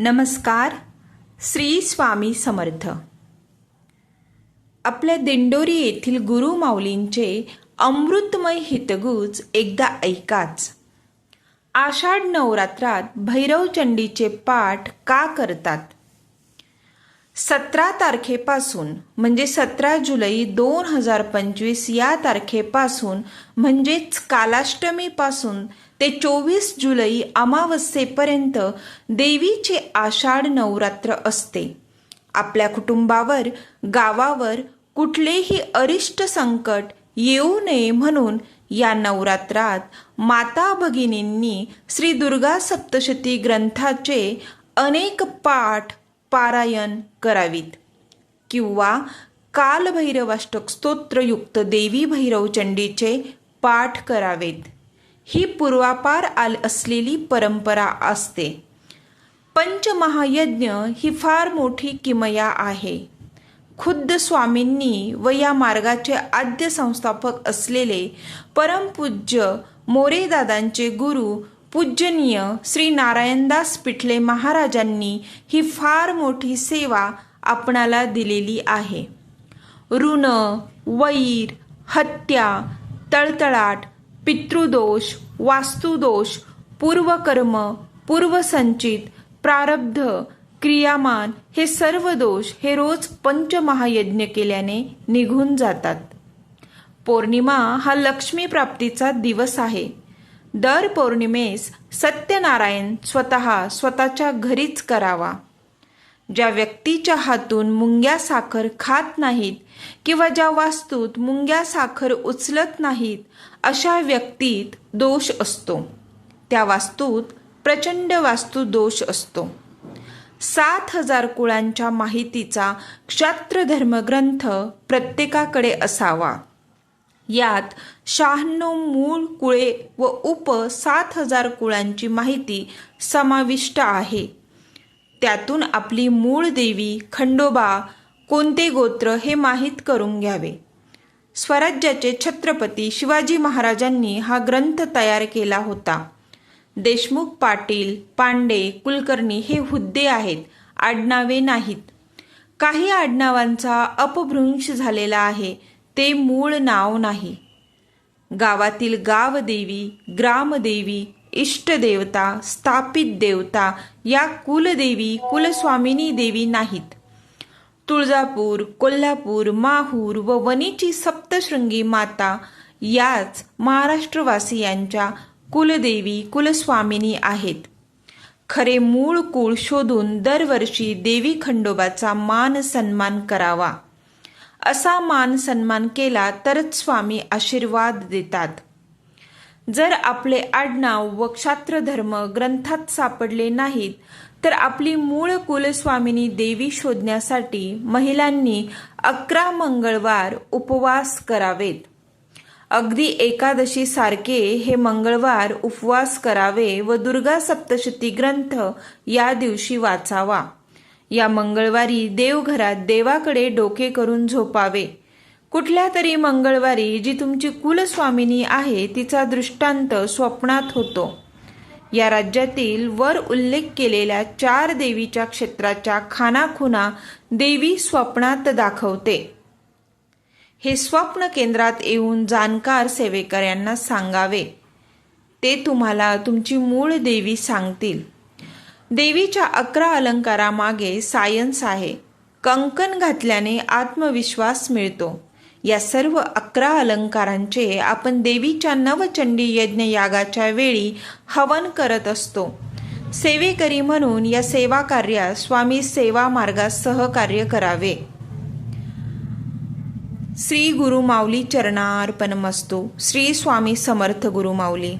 नमस्कार श्री स्वामी समर्थ. आपल्या दिंडोरी येथील गुरु माऊलींचे अमृतमय हितगुज एकदा ऐकाच. आषाढ नवरात्रात भैरवचंडीचे पाठ का करतात? सतरा तारखेपासून म्हणजे सतरा जुलै दोन हजार पंचवीस या तारखेपासून म्हणजेच कालाष्टमीपासून ते चोवीस जुलै अमावस्येपर्यंत देवीचे आषाढ नवरात्र असते. आपल्या कुटुंबावर गावावर कुठलेही अरिष्ट संकट येऊ नये म्हणून या नवरात्रात माता भगिनींनी श्री दुर्गा सप्तशती ग्रंथाचे अनेक पाठ पारायण करावीत. किंवा कालभैरवाष्टक स्तोत्रयुक्त देवी भैरवचंडीचे पाठ करावेत. ही पूर्वापार आल असलेली परंपरा असते. पंचमहायज्ञ ही फार मोठी किमया आहे. खुद्द स्वामींनी व या मार्गाचे आद्य संस्थापक असलेले परमपूज्य मोरेदादांचे गुरु पूजनीय श्री नारायणदास पिठले महाराजांनी ही फार मोठी सेवा आपणाला दिलेली आहे. ऋण वैर हत्या तळतळाट पितृदोष वास्तुदोष पूर्वकर्म पूर्वसंचित प्रारब्ध क्रियामान हे सर्व दोष हे रोज पंचमहायज्ञ केल्याने निघून जातात. पौर्णिमा हा लक्ष्मी प्राप्तीचा दिवस आहे. दर पौर्णिमेस सत्यनारायण स्वतः स्वतःच्या घरीच करावा. ज्या व्यक्तीच्या हातून मुंग्या साखर खात नाहीत किंवा ज्या वास्तूत मुंग्या साखर उचलत नाहीत अशा व्यक्तीत दोष असतो. त्या वास्तूत प्रचंड वास्तू दोष असतो. सात हजार कुळांच्या माहितीचा क्षात्रधर्मग्रंथ प्रत्येकाकडे असावा. यात शहाण्णव मूळ कुळे व उप सात हजार कुळांची माहिती समाविष्ट आहे. त्यातून आपली मूळ देवी खंडोबा कोणते गोत्र हे माहीत करून घ्यावे? स्वराज्याचे छत्रपती शिवाजी महाराजांनी हा ग्रंथ तयार केला होता. देशमुख पाटील पांडे कुलकर्णी हे हुद्दे आहेत आडनावे नाहीत. काही आडनावांचा अपभ्रंश झालेला आहे. ते मूळ नाव नाही. गावातील गावदेवी ग्रामदेवी इष्टदेवता स्थापित देवता या कुलदेवी कुलस्वामिनी देवी नाहीत. तुळजापूर कोल्हापूर माहूर व वनीची सप्तशृंगी माता याच महाराष्ट्रवासियांच्या कुलदेवी कुलस्वामिनी आहेत. खरे मूळ कुळ शोधून दरवर्षी देवी खंडोबाचा मान सन्मान करावा. असा मान सन्मान केला तरच स्वामी आशीर्वाद देतात. जर आपले आडनाव व क्षात्रधर्म ग्रंथात सापडले नाहीत तर आपली मूळ कुलस्वामिनी देवी शोधण्यासाठी महिलांनी अकरा मंगळवार उपवास करावेत. अगदी एकादशी सारखे हे मंगळवार उपवास करावे व दुर्गा सप्तशती ग्रंथ या दिवशी वाचावा. या मंगळवारी देवघरात देवाकडे डोके करून झोपावे. कुठल्या तरी मंगळवारी जी तुमची कुलस्वामिनी आहे तिचा दृष्टांत स्वप्नात होतो. या राज्यातील वर उल्लेख केलेल्या चार देवीच्या क्षेत्राच्या खानाखुना देवी स्वप्नात दाखवते. हे स्वप्न केंद्रात येऊन जाणकार सेवेकऱ्यांना सांगावे. ते तुम्हाला तुमची मूळ देवी सांगतील. देवीच्या अकरा अलंकारामागे सायन्स आहे. कंकण घातल्याने आत्मविश्वास मिळतो. या सर्व अकरा अलंकारांचे आपण देवीच्या नवचंडी यज्ञ यागाच्या वेळी हवन करत असतो. सेवेकरी म्हणून या सेवा कार्यात स्वामी सेवा मार्गात सहकार्य करावे. श्री गुरु माऊली चरणार्पणमस्तू. श्री स्वामी समर्थ गुरु माऊली